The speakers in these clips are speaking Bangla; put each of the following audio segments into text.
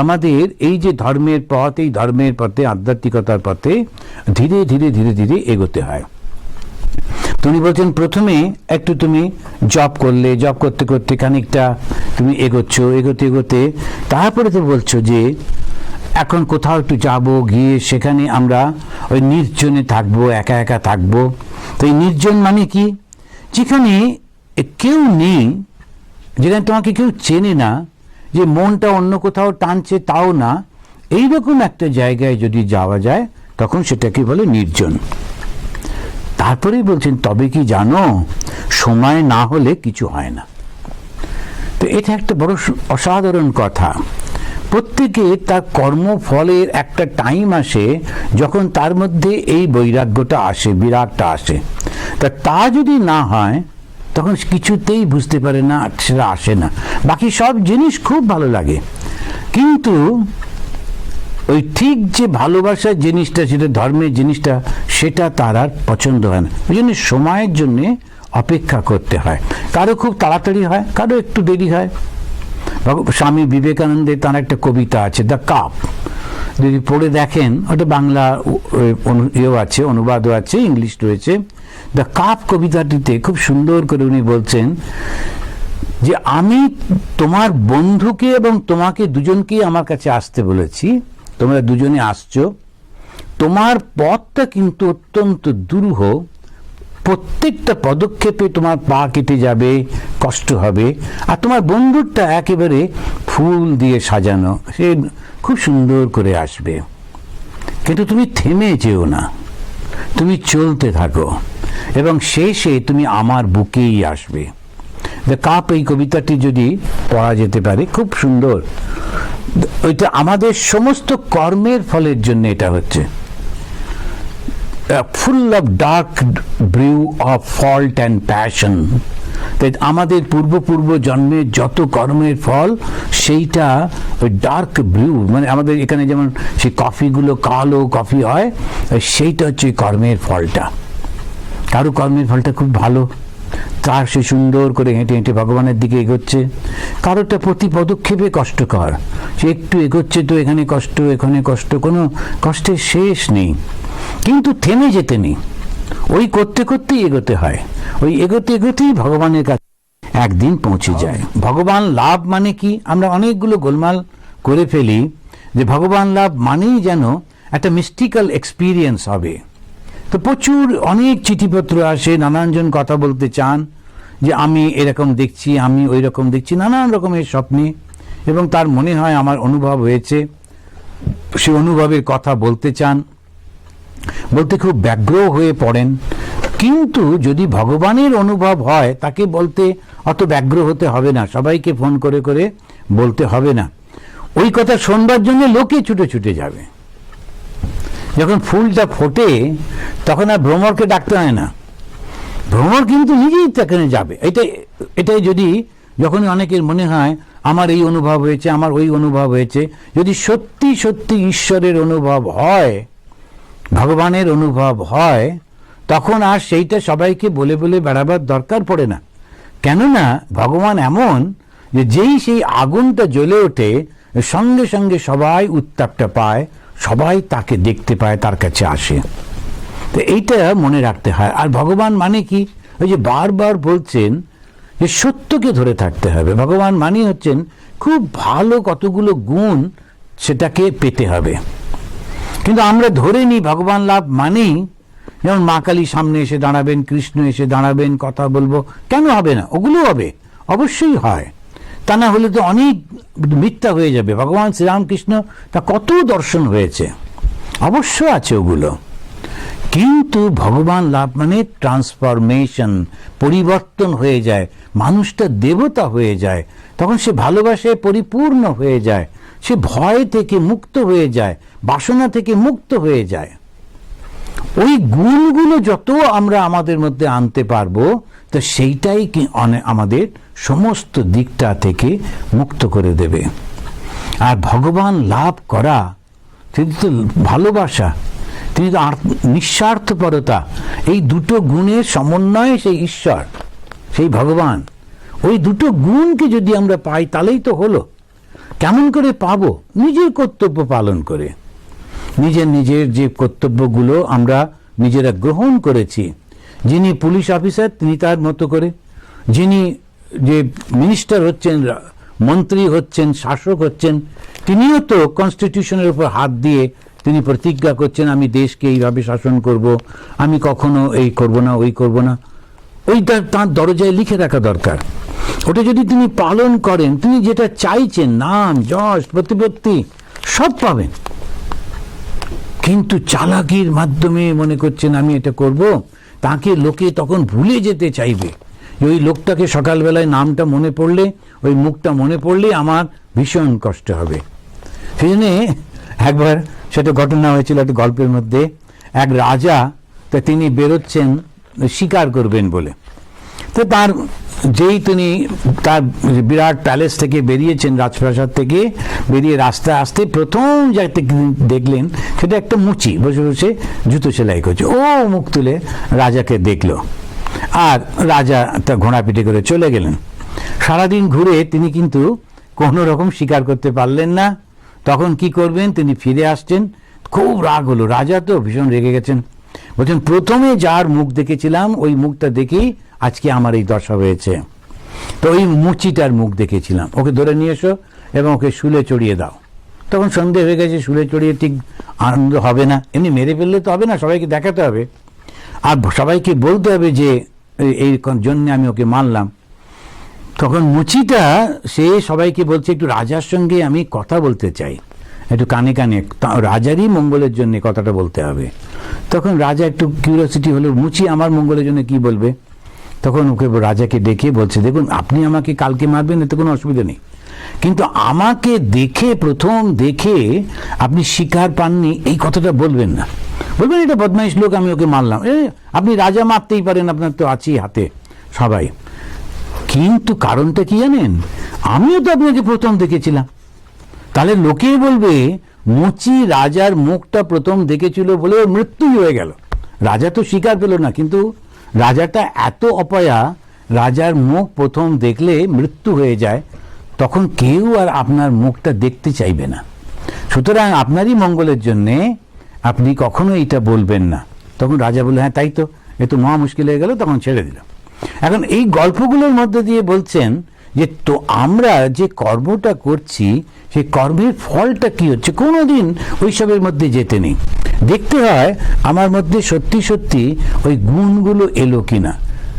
আমাদের এই যে ধর্মের পথ, এই ধর্মের পথে, আধ্যাত্মিকতার পথে ধীরে ধীরে ধীরে ধীরে এগোতে হয়। তুমি বলছেন, প্রথমে একটু তুমি জব করলে জব করতে করতে খানিকটা তুমি এগোচ্ছ, এগোতে এগোতে তারপরে তো বলছো যে এখন কোথাও একটু যাব, গিয়ে সেখানে আমরা ওই নির্জনে থাকব, একা একা থাকব। তো এই নির্জন মানে কি? যেখানে কেউ নেই, যেখানে তোমাকে কেউ চেনে না যে মনটা অন্য কোথাও টানছে তাও না, এইরকম একটা জায়গায় যদি যাওয়া যায়, তখন সেটাকে বলে নির্জন। তারপরেই বলছেন, তবে কি জানো, সময় না হলে কিছু হয় না। তো এটা একটা বড় অসাধারণ কথা। প্রত্যেকে তার কর্মফলের একটা টাইম আসে, যখন তার মধ্যে এই বৈরাগ্যটা আসে বিরাগটা আসে। তা তা যদি না হয় তখন কিছুতেই বুঝতে পারে না, সেটা আসে না। বাকি সব জিনিস খুব ভালো লাগে। কিন্তু ওই ঠিক যে ভালোবাসার জিনিসটা যেটা ধর্মের জিনিসটা, সেটা তার আর পছন্দ হয় না। ওই জন্য সময়ের জন্যে অপেক্ষা করতে হয়। কারও খুব তাড়াতাড়ি হয়, কারও একটু দেরি হয়। স্বামী বিবেকানন্দের তার একটা কবিতা আছে, দ্য কাপ যদি পড়ে দেখেন, ওটা বাংলা ইয়েও আছে, অনুবাদও আছে, ইংলিশ রয়েছে। দ্য কাপ কবিতাটিতে খুব সুন্দর করে উনি বলছেন যে, আমি তোমার বন্ধুকে এবং তোমাকে দুজনকেই আমার কাছে আসতে বলেছি। তোমরা দুজনে আসছো। তোমার পথটা কিন্তু অত্যন্ত দুরূহ। প্রত্যেকটা পদক্ষেপে তোমার পা কেটে যাবে, কষ্ট হবে। আর তোমার বন্ধুরটা একেবারে ফুল দিয়ে সাজানো। সে খুব সুন্দর করে আসবে। কিন্তু তুমি থেমে যেও না। তুমি চলতে থাকো। এবং শেষে তুমি আমার বুকেই আসবে। দ্য কাপ এই কবিতাটি যদি পড়া যেতে পারে, খুব সুন্দর। ওইটা আমাদের সমস্ত কর্মের ফলের জন্য এটা হচ্ছে। Full of dark brew of fault and passion তাই আমাদের পূর্ব পূর্ব জন্মের যত কর্মের ফল, সেইটা ওই ডার্ক ব্রিউ মানে আমাদের এখানে যেমন সেই কফিগুলো কালো কফি হয়, সেইটা হচ্ছে কর্মের ফলটা। কারও কর্মের ফলটা খুব ভালো। তার সে সুন্দর করে হেঁটে হেঁটে ভগবানের দিকে এগোচ্ছে। কারোটা প্রতি পদক্ষেপে কষ্টকর। সে একটু এগোচ্ছে তো এখানে কষ্ট এখানে কষ্ট, কোনো কষ্টের শেষ নেই। কিন্তু থেমে যেতে নেই। ওই করতে করতেই এগোতে হয়। ওই এগোতে এগোতেই ভগবানের কাছে একদিন পৌঁছে যায়। ভগবান লাভ মানে কি? আমরা অনেকগুলো গোলমাল করে ফেলি যে ভগবান লাভ মানেই যেন একটা মিস্টিক্যাল এক্সপিরিয়েন্স হবে। তো প্রচুর অনেক চিঠিপত্র আসে, নানানজন কথা বলতে চান যে আমি এরকম দেখছি, আমি ওই রকম দেখছি, নানান রকমের স্বপ্নে। এবং তার মনে হয় আমার অনুভব হয়েছে, সে অনুভবের কথা বলতে চান। বলতে খুব ব্যগ্র হয়ে পড়েন। কিন্তু যদি ভগবানের অনুভব হয়, তাকে বলতে অত ব্যগ্র হতে হবে না, সবাইকে ফোন করে করে বলতে হবে না। ওই কথা শোনবার জন্য লোকে ছুটে ছুটে যাবে। যখন ফুলটা ফোটে, তখন আর ভ্রমরকে ডাকতে হয় না। ভ্রমর কিন্তু নিজেই সেখানে যাবে। এটাই এটাই যদি যখনই অনেকের মনে হয়, আমার এই অনুভব হয়েছে, আমার ওই অনুভব হয়েছে, যদি সত্যি সত্যি ঈশ্বরের অনুভব হয়, ভগবানের অনুভব হয়, তখন আর সেইটা সবাইকে বলে বলে বেড়াবার দরকার পড়ে না। কেননা, ভগবান এমন যে যেই সেই আগুনটা জ্বলে ওঠে, সঙ্গে সঙ্গে সবাই উত্তাপটা পায় সবাই তাকে দেখতে পায়, তার কাছে আসে। তো এইটা মনে রাখতে হয়। আর ভগবান মানে কি? ওই যে বারবার বলছেন যে সত্যকে ধরে থাকতে হবে। ভগবান মানে হচ্ছেন খুব ভালো কতগুলো গুণ সেটাকে পেতে হবে। কিন্তু আমরা ধরে নিই ভগবান লাভ মানেই, যেমন মা কালী সামনে এসে দাঁড়াবেন, কৃষ্ণ এসে দাঁড়াবেন, কথা বলব। কেন হবে না? ওগুলো হবে। অবশ্যই হয়। তা না হলে তো অনেক মিথ্যা হয়ে যাবে। ভগবান শ্রীরামকৃষ্ণ তা কত দর্শন হয়েছে। অবশ্য আছে ওগুলো। কিন্তু ভগবান লাভ মানে ট্রান্সফরমেশন পরিবর্তন হয়ে যায়। মানুষটা দেবতা হয়ে যায়। তখন সে ভালোবাসায় পরিপূর্ণ হয়ে যায়। সে ভয় থেকে মুক্ত হয়ে যায়। বাসনা থেকে মুক্ত হয়ে যায়। ওই গুণগুলো যত আমরা আমাদের মধ্যে আনতে পারব তো সেইটাই কি আমাদের সমস্ত দিকটা থেকে মুক্ত করে দেবে। আর ভগবান লাভ করা, তিনি তো ভালোবাসা, তিনি তো নিঃস্বার্থপরতা, এই দুটো গুণের সমন্বয়ে সেই ঈশ্বর, সেই ভগবান। ওই দুটো গুণকে যদি আমরা পাই, তাহলেই তো হলো। কেমন করে পাবো? নিজের কর্তব্য পালন করে। নিজের নিজের যে কর্তব্যগুলো আমরা নিজেরা গ্রহণ করেছি যিনি পুলিশ অফিসার, তিনি তার মতো করে। যিনি যে মিনিস্টার হচ্ছেন মন্ত্রী হচ্ছেন, শাসক হচ্ছেন, তিনিও তো কনস্টিটিউশনের উপর হাত দিয়ে তিনি প্রতিজ্ঞা করছেন, আমি দেশকে এইভাবে শাসন করব, আমি কখনো এই করব না, ওই করব না। ওইটা তার দরজায় লিখে রাখা দরকার। ওটা যদি তিনি পালন করেন, তিনি যেটা চাইছেন, নাম, যশ, প্রতিপত্তি, সব পাবেন। কিন্তু চালাকির মাধ্যমে মনে করছেন, আমি এটা করব তাকে লোকে তখন ভুলে যেতে চাইবে। ওই লোকটাকে সকালবেলায় নামটা মনে পড়লে, ওই মুখটা মনে পড়লে আমার ভীষণ কষ্ট হবে। সেই একবার সেটা ঘটনা হয়েছিল একটা গল্পের মধ্যে, এক রাজা তা তিনি বেরোচ্ছেন, শিকার করবেন বলে। তো তার যেই তিনি তার বিরাট প্যালেস থেকে বেরিয়েছেন, রাজপ্রাসাদ থেকে বেরিয়ে রাস্তায় আসতে প্রথম যাতে দেখলেন সেটা একটা মুচি, বসে বসে জুতো সেলাই করছে। ও মুখ তুলে রাজাকে দেখল আর রাজা তা ঘোড়া পিঠে করে চলে গেলেন। সারাদিন ঘুরে তিনি কিন্তু কোনো রকম শিকার করতে পারলেন না। তখন কি করবেন? তিনি ফিরে আসছেন। খুব রাগ হলো। রাজা তো ভীষণ রেগে গেছেন। বলছেন, প্রথমে যার মুখ দেখেছিলাম, ওই মুখটা দেখেই আজকে আমার এই দশা হয়েছে। তো ওই মুচিটার মুখ দেখেছিলাম। ওকে ধরে নিয়ে এসো এবং ওকে শুলে চড়িয়ে দাও। তখন সন্ধে হয়ে গেছে, শুলে চড়িয়ে ঠিক আনন্দ হবে না। এমনি মেরে ফেললে তো হবে না, সবাইকে দেখাতে হবে। আর সবাইকে বলতে হবে যে, এই- জন্য আমি ওকে মানলাম তখন মুচিটা, সে সবাইকে বলছে, একটু রাজার সঙ্গে আমি কথা বলতে চাই। একটু কানে কানে রাজারই মঙ্গলের জন্য কথাটা বলতে হবে। তখন রাজা একটু কিউরিয়াসিটি হলো, মুচি আমার মঙ্গলের জন্য কি বলবে? তখন ওকে রাজাকে ডেকে বলছে, দেখুন, আপনি আমাকে কালকে মারবেন, এতে কোনো অসুবিধা নেই। কিন্তু আমাকে দেখে, প্রথম দেখে আপনি শিকার পাননি, এই কথাটা বলবেন না। বলবেন, এটা বদমাইশ লোক, আমি ওকে মারলাম। এ, আপনি রাজা মারতেই পারেন, আপনার তো আছেই হাতে, সবাই। কিন্তু কারণটা কি জানেন? আমিও তো আপনাকে প্রথম দেখেছিলাম। তাহলে লোকেই বলবে, মুচি রাজার মুখটা প্রথম দেখেছিল বলে মৃত্যুই হয়ে গেল। রাজা তো স্বীকার পেল না, কিন্তু রাজাটা এত অপয়া, রাজার মুখ প্রথম দেখলে মৃত্যু হয়ে যায়, তখন কেউ আর আপনার মুখটা দেখতে চাইবে না। সুতরাং আপনারই মঙ্গলের জন্যে আপনি কখনো এটা বলবেন না। তখন রাজা বলল হ্যাঁ তাই তো। এ তো মহা মুশকিল হয়ে গেল, তখন ছেড়ে দিল। এখন এই গল্পগুলোর মধ্যে দিয়ে বলছেন যে তো আমরা যে কর্মটা করছি, সেই কর্মের ফলটা কি হচ্ছে? কোনোদিন ওইসবের মধ্যে যেতে নেই। দেখতে হয় আমার মধ্যে সত্যি সত্যি ওই গুণগুলো এলো কিনা।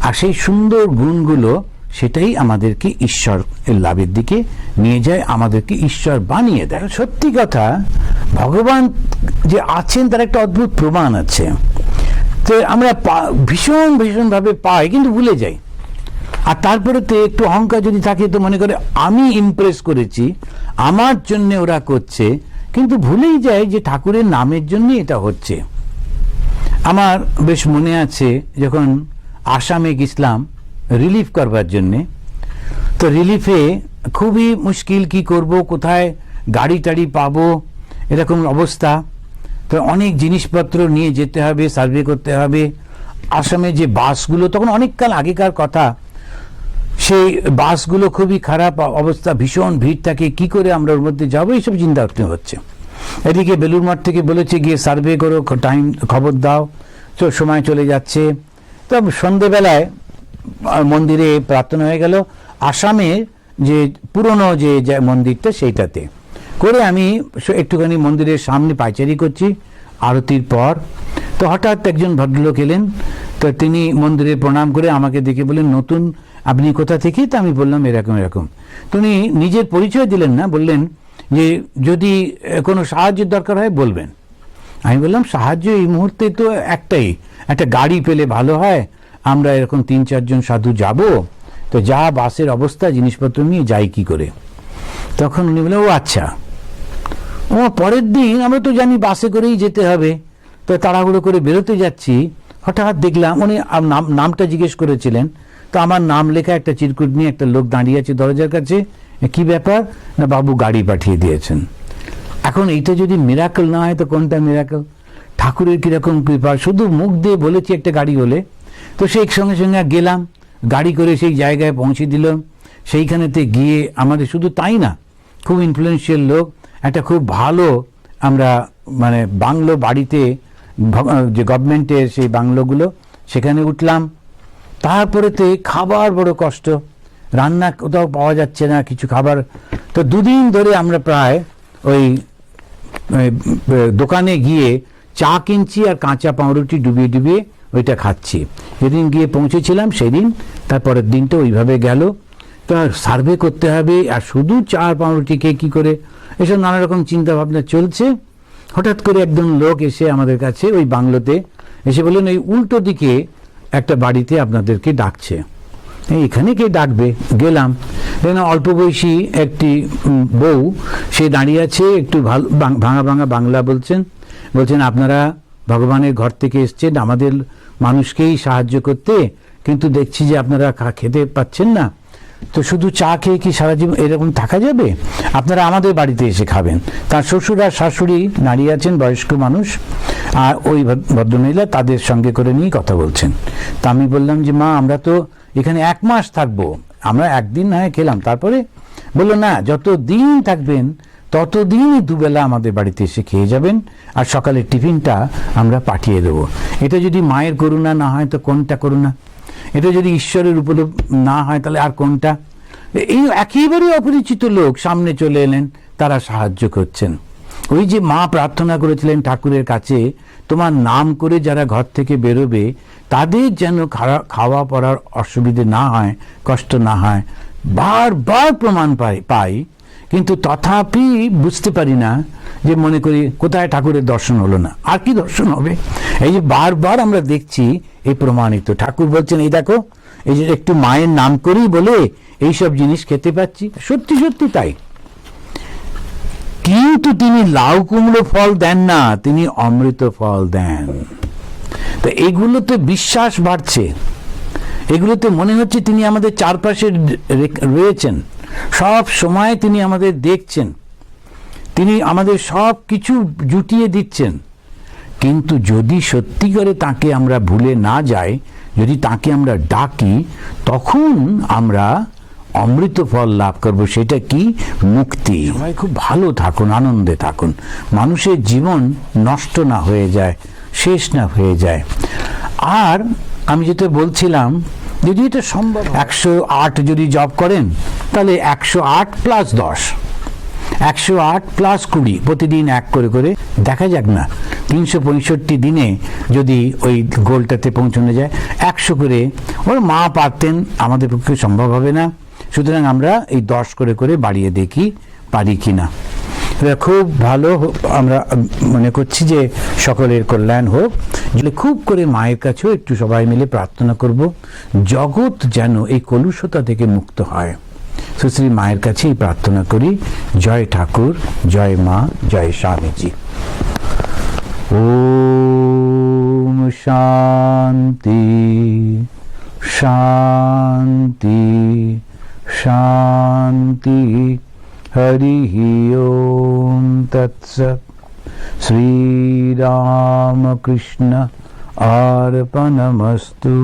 আর সেই সুন্দর গুণগুলো, সেটাই আমাদেরকে ঈশ্বর লাভের দিকে নিয়ে যায়, আমাদেরকে ঈশ্বর বানিয়ে দেয়। সত্যি কথা, ভগবান যে আছেন, তার একটা অদ্ভুত প্রমাণ আছে। তো আমরা ভীষণ ভীষণভাবে পাই, কিন্তু ভুলে যাই। আর তারপরে তো একটু অহংকার যদি থাকে, তো মনে করে আমি ইমপ্রেস করেছি, আমার জন্য ওরা করছে, কিন্তু ভুলেই যায় যে ঠাকুরের নামের জন্য এটা হচ্ছে। আমার বেশ মনে আছে যখন আসামে গেছিলাম রিলিফ করবার জন্যে, তো রিলিফে খুবই মুশকিল কি করব, কোথায় গাড়ি টাড়ি পাবো, এরকম অবস্থা। তো অনেক জিনিসপত্র নিয়ে যেতে হবে সার্ভে করতে হবে। আসামে যে বাসগুলো, তখন অনেককাল আগেকার কথা সেই বাসগুলো খুবই খারাপ অবস্থা, ভীষণ ভিড় থাকে কি করে আমরা ওর মধ্যে যাব, এইসব চিন্তা হচ্ছে। এদিকে বেলুর মাঠ থেকে বলেছে গিয়ে সার্ভে করো টাইম খবর দাও। তো সময় চলে যাচ্ছে। তো সন্ধেবেলায় মন্দিরে প্রার্থনা হয়ে গেল। আসামের যে পুরনো যে মন্দিরটা সেইটাতে। করে আমি একটুখানি মন্দিরের সামনে পাইচারি করছি, আরতির পর। তো হঠাৎ একজন ভদ্রলোক এলেন। তো তিনি মন্দিরে প্রণাম করে আমাকে দেখে বললেন, নতুন আপনি কোথা থেকে তা আমি বললাম এরকম এরকম। তো উনি নিজের পরিচয় দিলেন না, বললেন যে যদি কোনো সাহায্যের দরকার হয় বলবেন। আমি বললাম, সাহায্য এই মুহূর্তে তো একটাই, একটা গাড়ি পেলে ভালো হয়, আমরা এরকম তিন চারজন সাধু যাব, তো যা বাসের অবস্থা, জিনিসপত্র নিয়ে যাই কি করে? তখন উনি বললেন, ও আচ্ছা। ও পরের দিন, আমরা তো জানি বাসে করেই যেতে হবে, তো তাড়াহুড়ো করে বেরোতে যাচ্ছি। হঠাৎ দেখলাম উনি নাম নামটা জিজ্ঞেস করেছিলেন তো আমার নাম লেখা একটা চিরকুট নিয়ে একটা লোক দাঁড়িয়ে আছে দরজার কাছে। কি ব্যাপার? না, বাবু গাড়ি পাঠিয়ে দিয়েছেন। এখন এইটা যদি মিরাকল না হয়, তো কোনটা মিরাকল ঠাকুরের কীরকম কৃপা। শুধু মুখ দিয়ে বলেছি একটা গাড়ি হলে। তো সেই সঙ্গে সঙ্গে গেলাম, গাড়ি করে সেই জায়গায় পৌঁছে দিল সেইখানেতে গিয়ে আমাদের শুধু তাই না, খুব ইনফ্লুয়েন্সিয়াল লোক, একটা খুব ভালো আমরা মানে বাংলো বাড়িতে যে গভর্নমেন্টের সেই বাংলোগুলো, সেখানে উঠলাম। তারপরেতে খাবার বড় কষ্ট। রান্না কোথাও পাওয়া যাচ্ছে না, কিছু খাবার। তো দুদিন ধরে আমরা প্রায় ওই দোকানে গিয়ে চা কিনছি আর কাঁচা পাউরুটি ডুবিয়ে ডুবিয়ে ওইটা খাচ্ছি। যেদিন গিয়ে পৌঁছেছিলাম সেদিন তারপরের দিনটা ওইভাবে গেল। তো সার্ভে করতে হবে আর শুধু চা আর পাউরুটি কে করে? এসব নানা রকম চিন্তা ভাবনা চলছে। হঠাৎ করে একজন লোক এসে আমাদের কাছে ওই বাংলোতে এসে বললেন ওই উল্টো দিকে একটা বাড়িতে আপনাদেরকে ডাকছে। এখানে কে ডাকবে? গেলাম। দেখলাম অল্প বয়সী একটি বউ, সে দাঁড়িয়ে আছে, একটু ভালো ভাঙা ভাঙা বাংলা বলছেন। বলছেন, আপনারা ভগবানের ঘর থেকে এসছেন, আমাদের মানুষকেই সাহায্য করতে, কিন্তু দেখছি যে আপনারা খেতে পাচ্ছেন না। তো শুধু চা খেয়ে কি সারা জীবন এরকম থাকা যাবে? আপনারা আমাদের বাড়িতে এসে খাবেন। তার শ্বশুর আর শাশুড়ি নারী আছেন, বয়স্ক মানুষ, আর ওই ভদ- ভদ্রমহিলা তাদের সঙ্গে করে নিয়ে কথা বলছেন। তা আমি বললাম যে, মা, আমরা তো এখানে এক মাস থাকব। আমরা একদিন না খেলাম। তারপরে বলল, না, যত দিন থাকবেন, ততদিনই দুবেলা আমাদের বাড়িতে এসে খেয়ে যাবেন, আর সকালের টিফিনটা আমরা পাঠিয়ে দেবো। এটা যদি মায়ের করুণা না হয়, তো কোনটা করুণা? এটা যদি ঈশ্বরের উপলব না হয়, তাহলে আর কোনটা? এই একেবারে অপরিচিত লোক সামনে চলে এলেন, তারা সাহায্য করছেন। ওই যে মা প্রার্থনা করেছিলেন ঠাকুরের কাছে, তোমার নাম করে যারা ঘর থেকে বেরোবে, তাদের যেন খাওয়া পড়ার অসুবিধে না হয়, কষ্ট না হয়, বারবার প্রমাণ পাই পাই কিন্তু তথাপি বুঝতে পারি না যে মনে করি কোথায় ঠাকুরের দর্শন হলো না। আর কি দর্শন হবে? এই যে বারবার আমরা দেখছি এই প্রমাণিত। ঠাকুর বলছেন, এই দেখো, এই যে একটু মায়ের নাম করেই বলে এইসব জিনিস খেতে পাচ্ছি। সত্যি সত্যি তাই। কিন্তু তিনি লাউ কুমড়ো ফল দেন না, তিনি অমৃত ফল দেন। তো এগুলোতে বিশ্বাস বাড়ছে। এগুলোতে মনে হচ্ছে তিনি আমাদের চারপাশে রয়েছেন। সব সময় তিনি আমাদের দেখছেন। তিনি আমাদের সব কিছু জুটিয়ে দিচ্ছেন। কিন্তু যদি সত্যি করে তাকে আমরা ভুলে না যাই, যদি তাকে আমরা ডাকি, তখন আমরা অমৃত ফল লাভ করব। সেটা কি? মুক্তি। সবাই খুব ভালো থাকুন, আনন্দে থাকুন। মানুষের জীবন নষ্ট না হয়ে যায়, শেষ না হয়ে যায়। আর আমি যেটা বলছিলাম, যদি এটা সম্ভব একশো আট যদি জব করেন তাহলে একশো আট প্লাস দশ। একশো আট প্লাস কুড়ি, প্রতিদিন এক করে করে। দেখা যাক না, তিনশো পঁয়ষট্টি দিনে যদি ওই গোলটাতে পৌঁছানো যায়, একশো করে ওর মা পারতেন, আমাদের পক্ষে সম্ভব হবে না। সুতরাং আমরা এই দশ করে করে বাড়িয়ে দেখি পারি কি না খুব ভালো আমরা মনে করছি যে সকলের কল্যাণ হোক। খুব করে মায়ের কাছেও একটু সবাই মিলে প্রার্থনা করব, জগৎ যেন এই কলুষতা থেকে মুক্ত হয়। সুশ্রী মায়ের কাছেই প্রার্থনা করি জয় ঠাকুর জয় মা জয় স্বামীজি ওম শান্তি শান্তি শান্তি হরি ওম তৎসৎ শ্রীরামকৃষ্ণ अर्पणमस्तु